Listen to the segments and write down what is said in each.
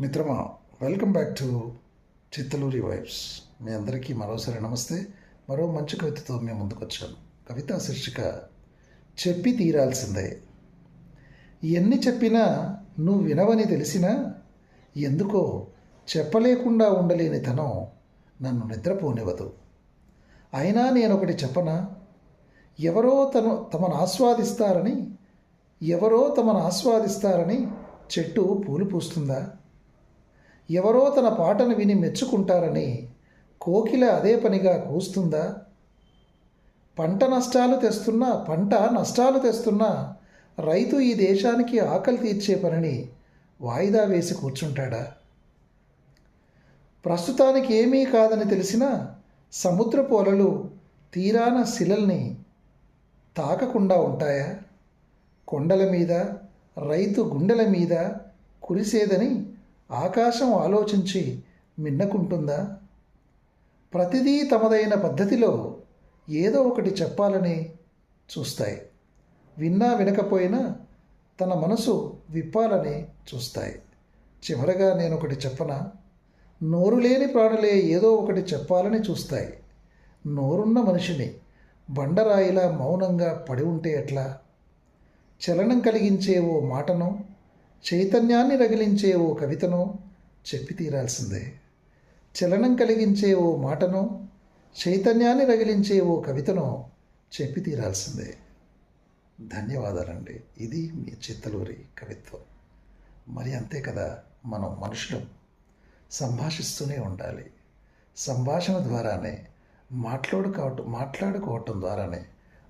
మిత్రమా welcome back to Chittaluri vibes. మీ అందరికీ మరోసారి నమస్తే. మరో మంచి కవితతో మేము ముందుకొచ్చాను కవిత శీర్షిక చెప్పి తీరాల్సిందే. ఎన్ని చెప్పినా నువ్వు వినవని తెలిసినా ఎందుకో చెప్పలేకుండా ఉండలేని తనం నన్ను నిద్రపోనివ్వదు. అయినా నేను ఒకటి చెప్పనా? ఎవరో తను తమను ఆస్వాదిస్తారని ఎవరో తమను ఆస్వాదిస్తారని చెట్టు పూలు పూస్తుందా? ఎవరో తన పాటను విని మెచ్చుకుంటారని కోకిల అదే పనిగా కూస్తుందా? పంట నష్టాలు తెస్తున్నా పంట నష్టాలు తెస్తున్నా రైతు ఈ దేశానికి ఆకలి తీర్చే పనిని వాయిదా వేసి కూర్చుంటాడా? ప్రస్తుతానికి ఏమీ కాదని తెలిసినా సముద్ర పోలలు తీరాన శిలల్ని తాకకుండా ఉంటాయా? కొండల మీద రైతు గుండెల మీద కురిసేదని ఆకాశం ఆలోచించి మిన్నకుంటుందా? ప్రతిదీ తమదైన పద్ధతిలో ఏదో ఒకటి చెప్పాలని చూస్తాయి. విన్నా వినకపోయినా తన మనసు విప్పాలని చూస్తాయి. చివరగా నేను ఒకటి చెప్పనా? నోరు లేని ప్రాణులే ఏదో ఒకటి చెప్పాలని చూస్తాయి. నోరున్న మనిషిని బండరాయిలా మౌనంగా పడి ఉంటే ఎట్లా? చలనం కలిగించే ఓ మాటను చైతన్యాన్ని రగిలించే ఓ కవితను చెప్పి తీరాల్సిందే. చలనం కలిగించే ఓ మాటను చైతన్యాన్ని రగిలించే ఓ కవితను చెప్పి తీరాల్సిందే. ధన్యవాదాలండి. ఇది మీ చిత్తలూరి కవిత్వం. మరి అంతే కదా మనం మనుషులం. సంభాషిస్తూనే ఉండాలి. సంభాషణ ద్వారానే మాట్లాడుకోవటం మాట్లాడుకోవటం ద్వారానే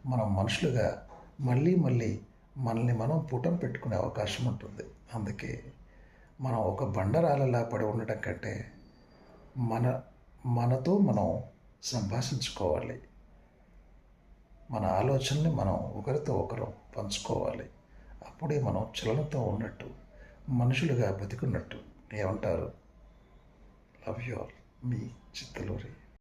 మనం మనుషులుగా మళ్ళీ మళ్ళీ మనల్ని మనం పుటం పెట్టుకునే అవకాశం ఉంటుంది. అందుకే మనం ఒక బండరాలలా పడి ఉండటం కంటే మన మనతో మనం సంభాషించుకోవాలి. మన ఆలోచనని మనం ఒకరితో ఒకరు పంచుకోవాలి. అప్పుడే మనం చలనతో ఉన్నట్టు మనుషులుగా బతికున్నట్టు. ఏమంటారు? లవ్ యూ ఆల్ మీ చిత్తలూరి.